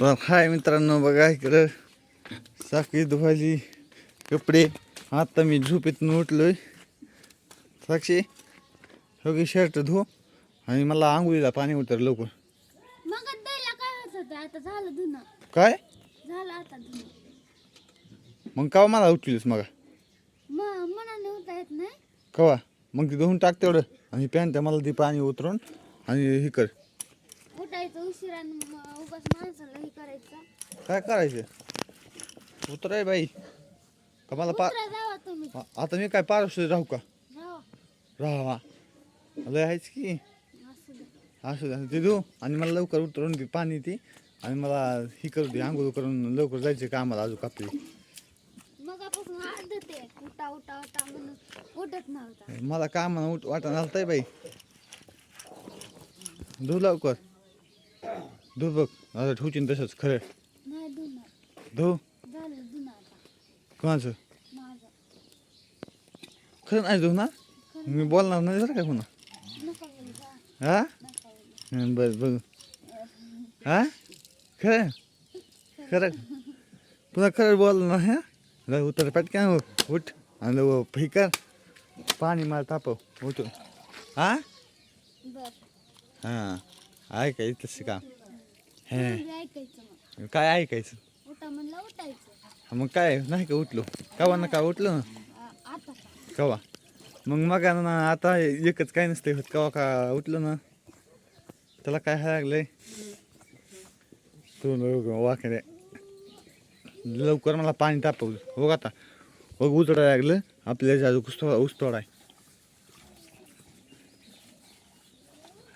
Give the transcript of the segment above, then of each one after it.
तर हाय मित्रांनो बघा इकडं साखळी धुवायली कपडे. आता मी झोपेतून उठलोय. साक्षी सगळी शर्ट धु आणि मला आंघोळीला पाणी उतर लवकर. काय मग कवा मला उठलीस मग? कवा? मग ती धुवून टाक तेवढं आणि पॅन्ट मला ती पाणी उतरून आणि हे कर. उठायचं उगाच माणसाला काय करायचं? उतराय बाई. का मला पा आता मी काय पारस राहू का? राहा. लय आहेच की. असू दे. असं झालं ते देऊ. आणि मला लवकर उतरून दे पाणी ती. आणि मला ही करू दे. आंघोळ करून लवकर जायचे अजून उठा म्हणून उठत नव्हता. मला कामाला उठ वाटा झालतंय बाई. धू लवकर. धू बघ आता ठेवची तसंच खरं नाही धुणार धू झालं आता. कोणाचं माझं. खरं नाही धू ना? मी बोलणार नाही बरं का पुन्हा हा? बरं बघ. हा? खरं खरं. पुन्हा खरं बोल ना हा उतर पटकन हो, उठ. आणि वो हे कर पाणी मला तापव उठ हा? हां. ऐकायचं तसं काम? हे. काय ऐकायचं? उठा म्हणलं उठायचं. मग काय? नाही का उठलो? कवा ना का उठलो? ना आता? कवा? मग मग ना आता एकच काय नसते होत. कवा का उठलो ना? त्याला काय हाय लागलंय? तू वाकडे लवकर मला पाणी तापव. बघ आता. बघ उतरायला लागलं. आपल्या जाजू उस्तोडा उस्तोडाय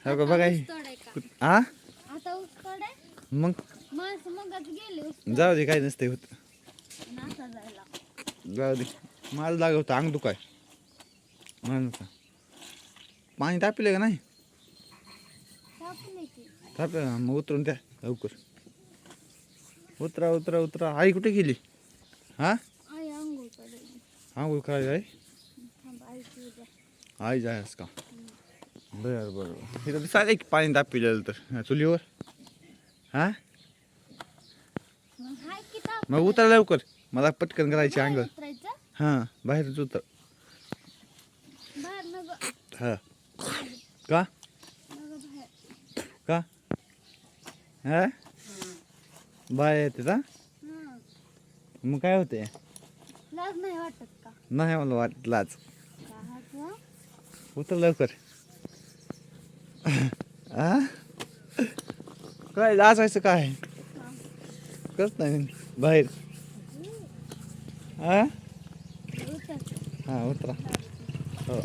हो का बघा ऊस तोडाय का? हा मग? माणसं मगच गेले ऊस जाऊ दे काय नसते होत. जायला. जाऊ दे. मला लागत होतं अंग दुखाय म्हणून का. पाणी तापले का नाही? की. तापलं ना मग उतरून द्या लवकर. उतरा उतरा उतरा. आई कुठे गेली? हा? आई आंघोळ करायची आंघोळ आई? थांब आई जायस का? बरं बरं इथं दिसायला की पाणी तापलेलं तर. चुलीवर? हा? मग उतरा लवकर. मला पटकन करायची अंग बाहेर हां बाहेरच उतर. बाहेर हा. का? बाहेर का? हा? बाय येते का. मग काय होते लाज नाही मला वाटत लाज. का हात उतर लवकर. आ काय लाजायचं काय? करत नाही. बाहेर. हा हा उतरा. हो.